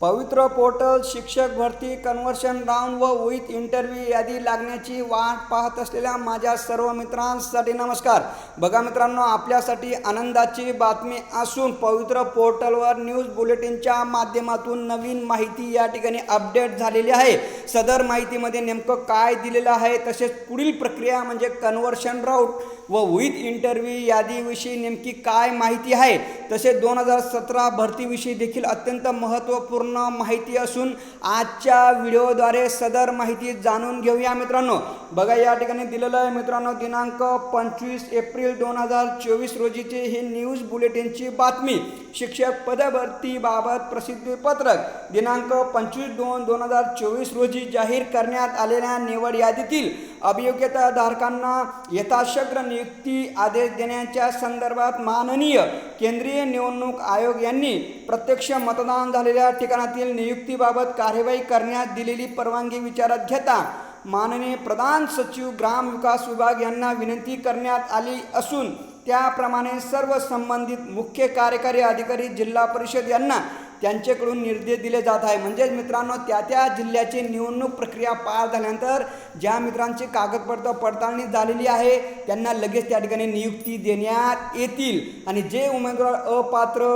पवित्र पोर्टल शिक्षक भरती कन्व्हर्शन राऊंड व विथ इंटरव्ह्यू यादी लागण्याची वाट पाहत असलेल्या माझ्या सर्व मित्रांसाठी नमस्कार. बघा मित्रांनो आपल्यासाठी आनंदाची बातमी असून पवित्र पोर्टलवर न्यूज बुलेटिनच्या माध्यमातून नवीन माहिती या ठिकाणी अपडेट झालेली आहे. सदर माहितीमध्ये नेमकं काय दिलेलं आहे तसेच पुढील प्रक्रिया म्हणजे कन्व्हर्शन राऊट व विथ इंटरव्ह्यू यादीविषयी नेमकी काय माहिती आहे तसेच दोन हजार सतरा भरतीविषयी देखील अत्यंत महत्त्वपूर्ण माहिती असून आजच्या व्हिडिओद्वारे सदर माहिती जाणून घेऊया मित्रांनो. बघा या ठिकाणी दिलेलं आहे मित्रांनो दिनांक पंचवीस एप्रिल दोन हजार चोवीस रोजीचे हे न्यूज बुलेटिनची बातमी. शिक्षक पदभरतीबाबत प्रसिद्धीपत्रक दिनांक पंचवीस दोन दोन हजार चोवीस रोजी जाहीर करण्यात आलेल्या निवड यादीतील अभियोग्यताधारकांना यथाशग्र नियुक्ती आदेश देण्याच्या संदर्भात माननीय केंद्रीय निवडणूक आयोग यांनी प्रत्यक्ष मतदान झालेल्या ठिकाणातील नियुक्तीबाबत कार्यवाही करण्यात दिलेली परवानगी विचारात घेता माननीय प्रधान सचिव ग्राम विकास विभाग यांना विनंती करण्यात आली असून त्याप्रमाणे सर्व संबंधित मुख्य कार्यकारी अधिकारी जिल्हा परिषद यांना त्यांच्याकडून निर्देश दिले जात आहे. म्हणजेच मित्रांनो त्या त्या जिल्ह्याची निवडणूक प्रक्रिया पार झाल्यानंतर ज्या मित्रांची कागदपत्र पडताळणी झालेली आहे त्यांना लगेच त्या ठिकाणी नियुक्ती देण्यात येतील. आणि जे उमेदवार अपात्र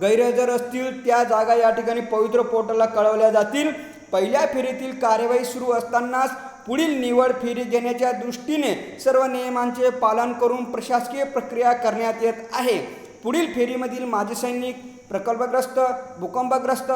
गैरहजर असतील त्या जागा या ठिकाणी पवित्र पोर्टलला कळवल्या जातील. पहिल्या फेरीतील कार्यवाही सुरू असतानाच पुढील निवड फेरी घेण्याच्या दृष्टीने सर्व नियमांचे पालन करून प्रशासकीय प्रक्रिया करण्यात येत आहे. पुढील फेरीमधील माजी सैनिक प्रकल्पग्रस्त भूकंपग्रस्त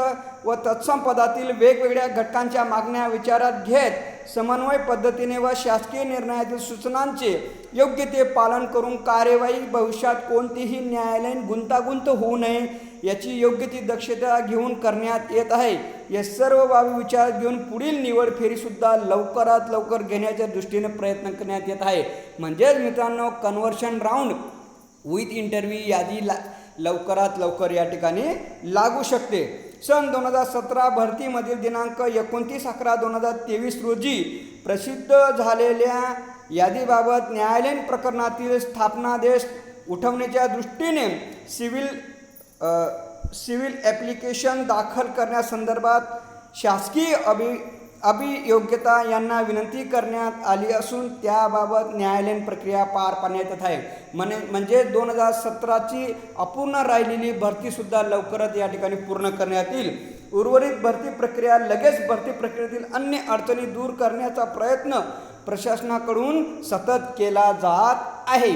व तत्सम पदातील वेगवेगळ्या घटकांच्या मागण्या विचारात घेत समन्वय पद्धतीने व शासकीय निर्णयातील सूचनांचे योग्य ते पालन करून कार्यवाही भविष्यात कोणतीही न्यायालयीन गुंतागुंत होऊ नये याची योग्य ती दक्षता घेऊन करण्यात येत आहे. या सर्व बाबी विचारात घेऊन पुढील निवड फेरीसुद्धा लवकरात लवकर घेण्याच्या दृष्टीने प्रयत्न करण्यात येत आहे. म्हणजेच मित्रांनो कन्व्हर्शन राऊंड विथ इंटरव्ह्यू यादी ला लवकरात लवकर या ठिकाणी लागू शकते. सन दोन हजार सतरा भरतीमधील दिनांक एकोणतीस अकरा दोन हजार तेवीस रोजी प्रसिद्ध झालेल्या यादीबाबत न्यायालयीन प्रकरणातील स्थापनादेश उठवण्याच्या दृष्टीने सिव्हिल सिव्हिल ॲप्लिकेशन दाखल करण्यासंदर्भात शासकीय अभि अभियोग्यता यांना विनंती करण्यात आली असून त्याबाबत न्यायालयीन प्रक्रिया पार पाडण्यात येत आहे. म्हणे म्हणजे दोन हजार सतराची अपूर्ण राहिलेली भरतीसुद्धा लवकरच या ठिकाणी पूर्ण करण्यात येईल. उर्वरित भरती प्रक्रिया लगेच भरती प्रक्रियेतील अन्य अडचणी दूर करण्याचा प्रयत्न प्रशासनाकडून सतत केला जात आहे.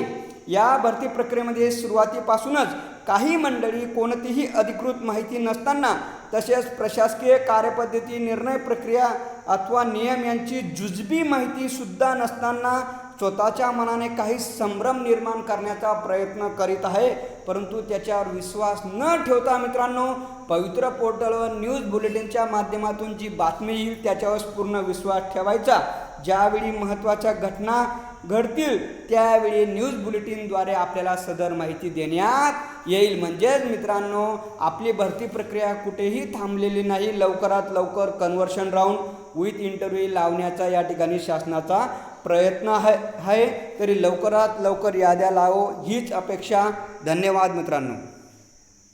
या भरती प्रक्रियेमध्ये सुरुवातीपासूनच काही मंडळी कोणतीही अधिकृत माहिती नसताना तसेच प्रशासकीय कार्यपद्धती निर्णय प्रक्रिया अथवा नियम यांची जुजबी माहितीसुद्धा नसताना स्वतःच्या मनाने काही संभ्रम निर्माण करण्याचा प्रयत्न करीत आहे. परंतु त्याच्यावर विश्वास न ठेवता मित्रांनो पवित्र पोर्टलवर न्यूज बुलेटिनच्या माध्यमातून जी बातमी येईल त्याच्यावर पूर्ण विश्वास ठेवायचा. ज्यावेळी महत्त्वाच्या घटना घडतील. त्यावेळी न्यूज बुलेटिनद्वारे आपल्याला सदर माहिती देण्यात येईल. म्हणजेच मित्रांनो आपली भरती प्रक्रिया कुठेही थांबलेली नाही. लवकरात लवकर कन्व्हर्शन राऊंड विथ इंटरव्ह्यू लावण्याचा या ठिकाणी शासनाचा प्रयत्न आहे आहे. तरी लवकरात लवकर याद्या लावो. हीच अपेक्षा. धन्यवाद मित्रांनो.